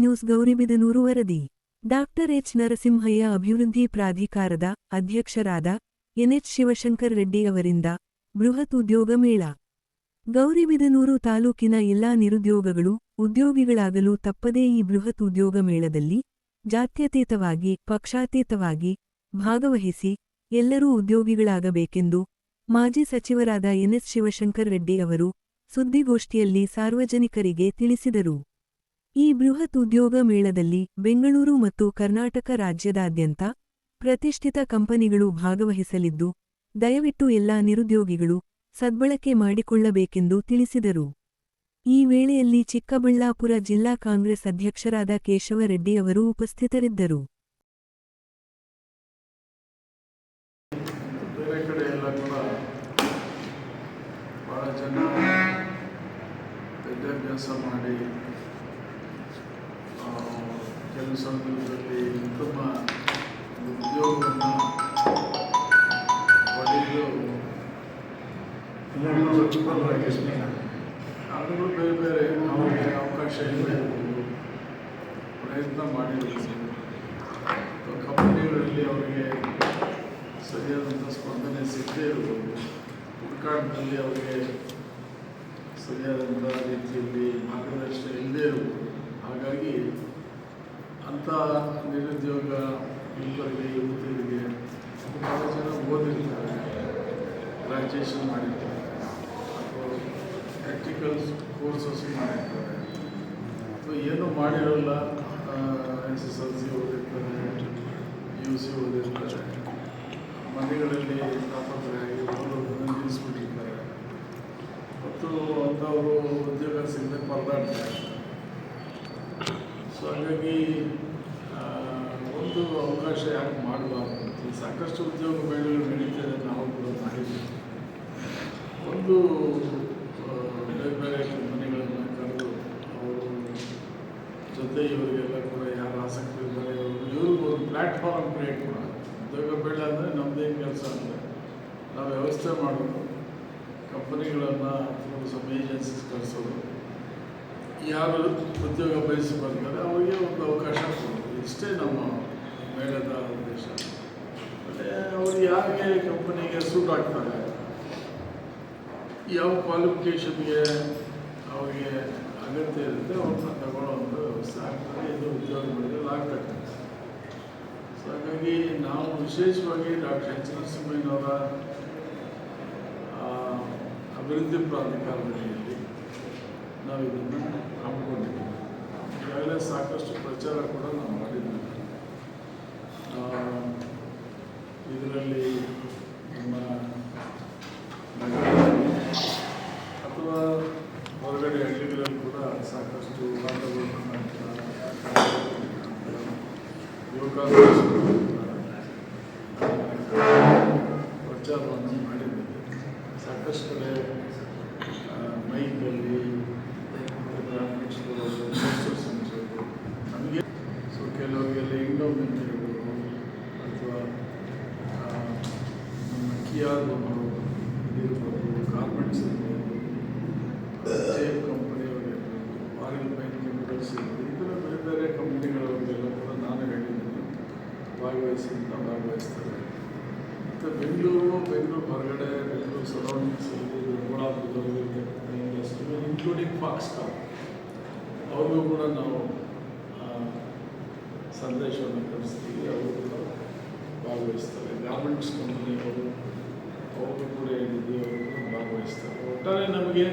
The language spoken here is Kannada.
ನ್ಯೂಸ್ ಗೌರಿಬಿದನೂರು ವರದಿ. Doctor H. ನರಸಿಂಹಯ್ಯ ಅಭಿವೃದ್ಧಿ ಪ್ರಾಧಿಕಾರದ ಅಧ್ಯಕ್ಷರಾದ ಎನ್ಎಚ್ ಶಿವಶಂಕರ್ ರೆಡ್ಡಿ ಅವರಿಂದ ಬೃಹತ್ ಉದ್ಯೋಗ ಮೇಳ. ಗೌರಿಬಿದನೂರು ತಾಲೂಕಿನ ಎಲ್ಲಾ ನಿರುದ್ಯೋಗಗಳು ಉದ್ಯೋಗಿಗಳಾಗಲು ತಪ್ಪದೇ ಈ ಬೃಹತ್ ಉದ್ಯೋಗ ಮೇಳದಲ್ಲಿ ಜಾತ್ಯತೀತವಾಗಿ, ಪಕ್ಷಾತೀತವಾಗಿ ಭಾಗವಹಿಸಿ ಎಲ್ಲರೂ ಉದ್ಯೋಗಿಗಳಾಗಬೇಕೆಂದು ಮಾಜಿ ಸಚಿವರಾದ ಎನ್ಎಸ್ ಶಿವಶಂಕರ್ ರೆಡ್ಡಿ ಅವರು ಸುದ್ದಿಗೋಷ್ಠಿಯಲ್ಲಿ ಸಾರ್ವಜನಿಕರಿಗೆ ತಿಳಿಸಿದರು. ಈ ಬೃಹತ್ ಉದ್ಯೋಗ ಮೇಳದಲ್ಲಿ ಬೆಂಗಳೂರು ಮತ್ತು ಕರ್ನಾಟಕ ರಾಜ್ಯದಾದ್ಯಂತ ಪ್ರತಿಷ್ಠಿತ ಕಂಪನಿಗಳು ಭಾಗವಹಿಸಲಿದ್ದು, ದಯವಿಟ್ಟು ಎಲ್ಲಾ ನಿರುದ್ಯೋಗಿಗಳು ಸದ್ಬಳಕೆ ಮಾಡಿಕೊಳ್ಳಬೇಕೆಂದು ತಿಳಿಸಿದರು. ಈ ವೇಳೆಯಲ್ಲಿ ಚಿಕ್ಕಬಳ್ಳಾಪುರ ಜಿಲ್ಲಾ ಕಾಂಗ್ರೆಸ್ ಅಧ್ಯಕ್ಷರಾದ ಕೇಶವರೆಡ್ಡಿ ಅವರು ಉಪಸ್ಥಿತರಿದ್ದರು. ಮಾಡಿ ಸಂದರ್ಭದಲ್ಲಿ ಉತ್ತಮ ಉದ್ಯೋಗವನ್ನು ಪಡೆಯಲು ಆದರೂ ಬೇರೆ ಬೇರೆ ಅವರಿಗೆ ಅವಕಾಶ ಇಲ್ಲದೆ ಪ್ರಯತ್ನ ಅಥವಾ ಕಂಪನಿಗಳಲ್ಲಿ ಅವರಿಗೆ ಸರಿಯಾದಂಥ ಸ್ಪಂದನೆ ಸಿಗದೇ ಇರಬಹುದು ಹುಡುಕಾಟದಲ್ಲಿ ಅವರಿಗೆ ಸರಿಯಾದಂಥ ರೀತಿಯಲ್ಲಿ ಮಾರ್ಗದರ್ಶನ ಇಲ್ಲದೇ ಇರಬಹುದು ಹಾಗಾಗಿ ಅಂಥ ನಿರುದ್ಯೋಗ, ಯುವಕರಿಗೆ, ಯುವತಿಯರಿಗೆ ಭಾಳ ಜನ ಓದಿರ್ತಾರೆ. ಗ್ರಾಜುಯೇಷನ್ ಮಾಡಿರ್ತಾರೆ. ಅಥವಾ ಪ್ರಾಕ್ಟಿಕಲ್ ಕೋರ್ಸಸ್ ಮಾಡಿರ್ತಾರೆ. ಅಥವಾ ಏನೂ ಮಾಡಿರೋಲ್ಲ ಎಸ್ ಎಸ್ ಎಲ್ ಸಿ ಓದಿರ್ತಾರೆ ಯು ಸಿ ಓದಿರ್ತಾರೆ. ಮನೆಗಳಲ್ಲಿ ತಾಪತ್ರೆಯಾಗಿ ಓದೋದನ್ನು ನಿಲ್ಲಿಸ್ಬಿಟ್ಟಿರ್ತಾರೆ ಮತ್ತು ಅಂಥವರು ಉದ್ಯೋಗ ಸಿಗದೆ ಪರದಾಡ್ತಾರೆ ಸೊ ಹಾಗಾಗಿ ಒಂದು ಅವಕಾಶ ಯಾಕೆ ಮಾಡಬಾರ್ದು ಸಾಕಷ್ಟು ಉದ್ಯೋಗ ಮೇಳಗಳು ನಡೀತದೆ ನಾವು ಕೂಡ ಮಾಡಿದ್ದೀವಿ. ಒಂದು ಬೇರೆ ಬೇರೆ ಕಂಪನಿಗಳನ್ನು ಕರೆದು ಅವರು ಜೊತೆ ಇವರಿಗೆಲ್ಲ ಕೂಡ ಯಾರು ಆಸಕ್ತಿ ಇದ್ದಾರೆ ಇವ್ರಿಗೂ ಒಂದು ಪ್ಲ್ಯಾಟ್ಫಾರ್ಮ್ ಕ್ರಿಯೇಟ್ ಮಾಡೋದು ಉದ್ಯೋಗ ಬೇಡ ಅಂದರೆ ನಮ್ಮದೇನು ಕೆಲಸ ಅಂದರೆ ನಾವು ವ್ಯವಸ್ಥೆ ಮಾಡೋದು. ಕಂಪನಿಗಳನ್ನು, ಅಥವಾ ಸಬ್ ಏಜೆನ್ಸೀಸ್ ಕಳಿಸೋದು. ಯಾರು ಉದ್ಯೋಗ ಬಯಸಿ ಬರ್ತಾರೆ ಅವರಿಗೆ ಒಂದು ಅವಕಾಶ ಕೊಡೋದು ಇಷ್ಟೇ ನಮ್ಮ ಮೇಳದ ಉದ್ದೇಶ. ಮತ್ತು ಅವರು ಯಾರಿಗೆ ಕಂಪನಿಗೆ ಸೂಟ್ ಆಗ್ತಾರೆ? ಯಾವ ಕ್ವಾಲಿಫಿಕೇಷನ್ಗೆ ಅವರಿಗೆ ಅಗತ್ಯ ಇರುತ್ತೆ, ಅವ್ರನ್ನ ತಗೊಳ್ಳೋವಂಥ ವ್ಯವಸ್ಥೆ ಆಗ್ತದೆ ಇದು ಉದ್ಯೋಗಗಳಲ್ಲಿ ಆಗ್ತಕ್ಕಂಥ ಸೊ ಹಾಗಾಗಿ ನಾವು ವಿಶೇಷವಾಗಿ ಡಾಕ್ಟರ್ ಎಚ್ ನರಸಿಂಹಯ್ಯನವರ ಅಭಿವೃದ್ಧಿ ಪ್ರಾಧಿಕಾರದಲ್ಲಿ ನಾವು ಇದನ್ನು ಹಮ್ಮಿಕೊಂಡಿದ್ದೀವಿ. ಈಗಾಗಲೇ ಸಾಕಷ್ಟು ಪ್ರಚಾರ ಕೂಡ ನಾವು ಮಾಡಿದ್ದೀವಿ. ಇದರಲ್ಲಿ ನಮ್ಮ ನಗರದಲ್ಲಿ ಅಥವಾ ಹೊರಗಡೆ ಹಳ್ಳಿಗಳಲ್ಲಿ ಕೂಡ ಸಾಕಷ್ಟು ಯುವಕ ಪ್ರಚಾರವನ್ನು ಮಾಡಿದ್ದೇವೆ ಸಾಕಷ್ಟು ಕಡೆ ಮೈಕಲ್ಲಿ ಗ್ರಾಫಿಕ್ಸ್ ಕೊಡೋದು posters ಹಂಚೋದು ನಮಗೆ ಸೊ ಎಂಡೋಮೆಂಟ್ ಇರ್ಬೋದು ಅಥವಾ ನಮ್ಮ ಕಿಯಾರ್ದು ಮಾಡೋದು ಇದಿರ್ಬೋದು ಗಾರ್ಮೆಂಟ್ಸ್ ಇರ್ಬೋದು ಜೇಬ್ ಕಂಪನಿಯವರಿರ್ಬೋದು ಆಯಿಲ್ ಪೈನ್ ಕೆಮಿಕಲ್ಸ್ ಇರ್ಬೋದು, ಈ ಥರ ಬೇರೆ ಬೇರೆ ಕಂಪ್ನಿಗಳವರಿಗೆಲ್ಲ ಕೂಡ ನಾನು ಹೇಳಿದ್ದೀನಿ ಭಾಗವಹಿಸಿ ಅಂತ ಭಾಗವಹಿಸ್ತಾರೆ. ಮತ್ತು ಬೆಂಗಳೂರು ಬೆಂಗಳೂರು ಹೊರಗಡೆ, ಬೆಂಗಳೂರು ಸರೌಂಡಿಂಗ್ಸಲ್ಲಿ ಬೆಂಗಳೂರು ಇಂಡಸ್ಟ್ರಿ ಇನ್ಕ್ಲೂಡಿಂಗ್ ಫಾಕ್ಸ್ಕಾನ್ ಅವ್ರಿಗೂ ಕೂಡ ನಾವು ಸಂದೇಶವನ್ನು ಕಳಿಸ್ತೀವಿ ಅವರು ಕೂಡ ಭಾಗವಹಿಸ್ತಾರೆ. ಗಾರ್ಮೆಂಟ್ಸ್ ಕಂಪನಿಯವರು ಅವರು ಕೂಡ ಏನಿದೆಯೋ ಅವರು ಭಾಗವಹಿಸ್ತಾರೆ. ಒಟ್ಟಾರೆ ನಮಗೆ